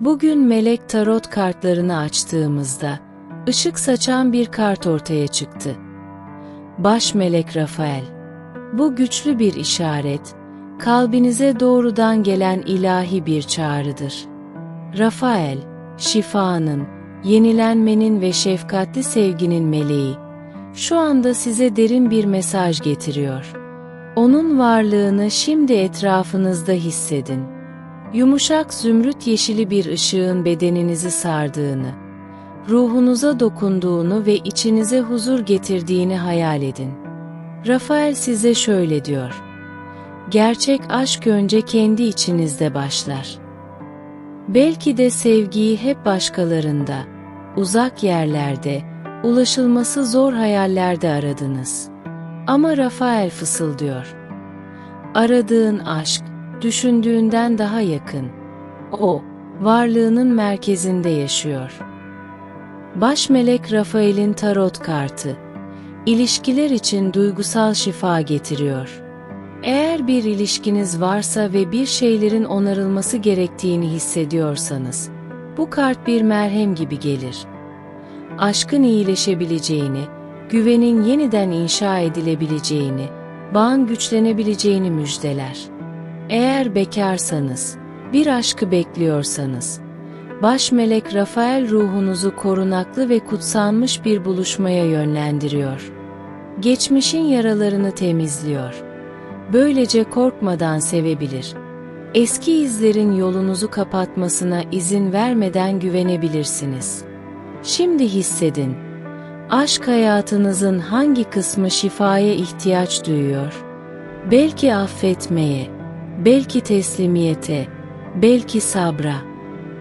Bugün melek tarot kartlarını açtığımızda ışık saçan bir kart ortaya çıktı. Baş melek Rafael. Bu güçlü bir işaret, kalbinize doğrudan gelen ilahi bir çağrıdır. Rafael, şifanın, yenilenmenin ve şefkatli sevginin meleği, şu anda size derin bir mesaj getiriyor. Onun varlığını şimdi etrafınızda hissedin. Yumuşak zümrüt yeşili bir ışığın bedeninizi sardığını, ruhunuza dokunduğunu ve içinize huzur getirdiğini hayal edin. Rafael size şöyle diyor. Gerçek aşk önce kendi içinizde başlar. Belki de sevgiyi hep başkalarında, uzak yerlerde, ulaşılması zor hayallerde aradınız. Ama Rafael fısıldıyor. Aradığın aşk, düşündüğünden daha yakın. O, varlığının merkezinde yaşıyor. Baş melek Rafael'in tarot kartı, ilişkiler için duygusal şifa getiriyor. Eğer bir ilişkiniz varsa ve bir şeylerin onarılması gerektiğini hissediyorsanız, bu kart bir merhem gibi gelir. Aşkın iyileşebileceğini, güvenin yeniden inşa edilebileceğini, bağın güçlenebileceğini müjdeler. Eğer bekarsanız, bir aşkı bekliyorsanız, baş melek Rafael ruhunuzu korunaklı ve kutsanmış bir buluşmaya yönlendiriyor. Geçmişin yaralarını temizliyor. Böylece korkmadan sevebilir. Eski izlerin yolunuzu kapatmasına izin vermeden güvenebilirsiniz. Şimdi hissedin. Aşk hayatınızın hangi kısmı şifaya ihtiyaç duyuyor? Belki affetmeye, belki teslimiyete, belki sabra.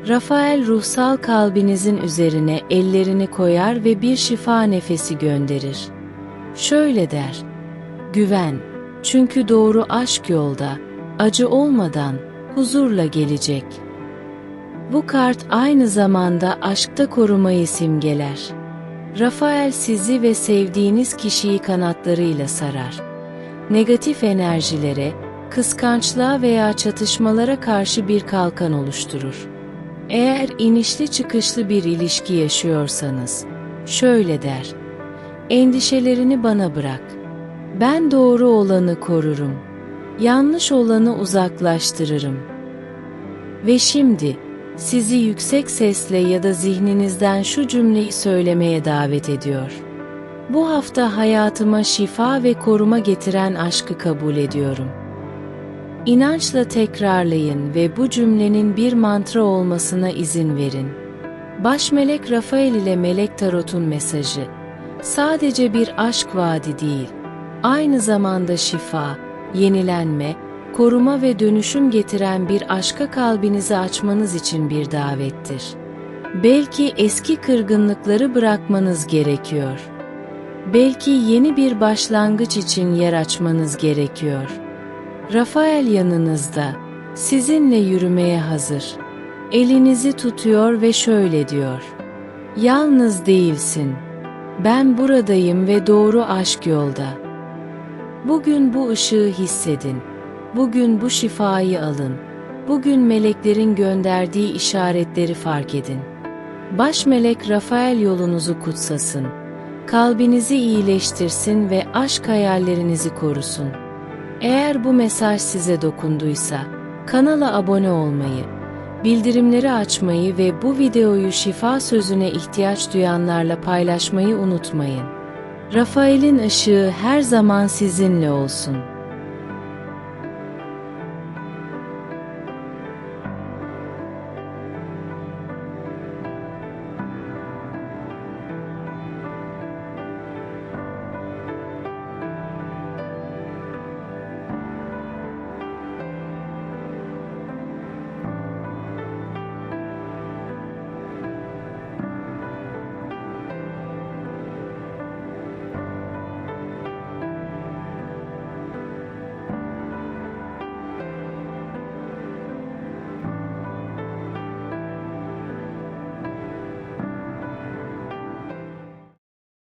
Rafael ruhsal kalbinizin üzerine ellerini koyar ve bir şifa nefesi gönderir. Şöyle der, güven, çünkü doğru aşk yolda, acı olmadan, huzurla gelecek. Bu kart aynı zamanda aşkta korumayı simgeler. Rafael sizi ve sevdiğiniz kişiyi kanatlarıyla sarar. Negatif enerjilere, kıskançlığa veya çatışmalara karşı bir kalkan oluşturur. Eğer inişli çıkışlı bir ilişki yaşıyorsanız, şöyle der, endişelerini bana bırak. Ben doğru olanı korurum. Yanlış olanı uzaklaştırırım. Ve şimdi sizi yüksek sesle ya da zihninizden şu cümleyi söylemeye davet ediyor. Bu hafta hayatıma şifa ve koruma getiren aşkı kabul ediyorum. İnançla tekrarlayın ve bu cümlenin bir mantra olmasına izin verin. Baş melek Rafael ile Melek Tarot'un mesajı, sadece bir aşk vaadi değil, aynı zamanda şifa, yenilenme, koruma ve dönüşüm getiren bir aşka kalbinizi açmanız için bir davettir. Belki eski kırgınlıkları bırakmanız gerekiyor. Belki yeni bir başlangıç için yer açmanız gerekiyor. Rafael yanınızda, sizinle yürümeye hazır. Elinizi tutuyor ve şöyle diyor. Yalnız değilsin. Ben buradayım ve doğru aşk yolda.'' Bugün bu ışığı hissedin. Bugün bu şifayı alın. Bugün meleklerin gönderdiği işaretleri fark edin. Baş melek Rafael yolunuzu kutsasın. Kalbinizi iyileştirsin ve aşk hayallerinizi korusun. Eğer bu mesaj size dokunduysa, kanala abone olmayı, bildirimleri açmayı ve bu videoyu şifa sözüne ihtiyaç duyanlarla paylaşmayı unutmayın. Rafael'in ışığı her zaman sizinle olsun.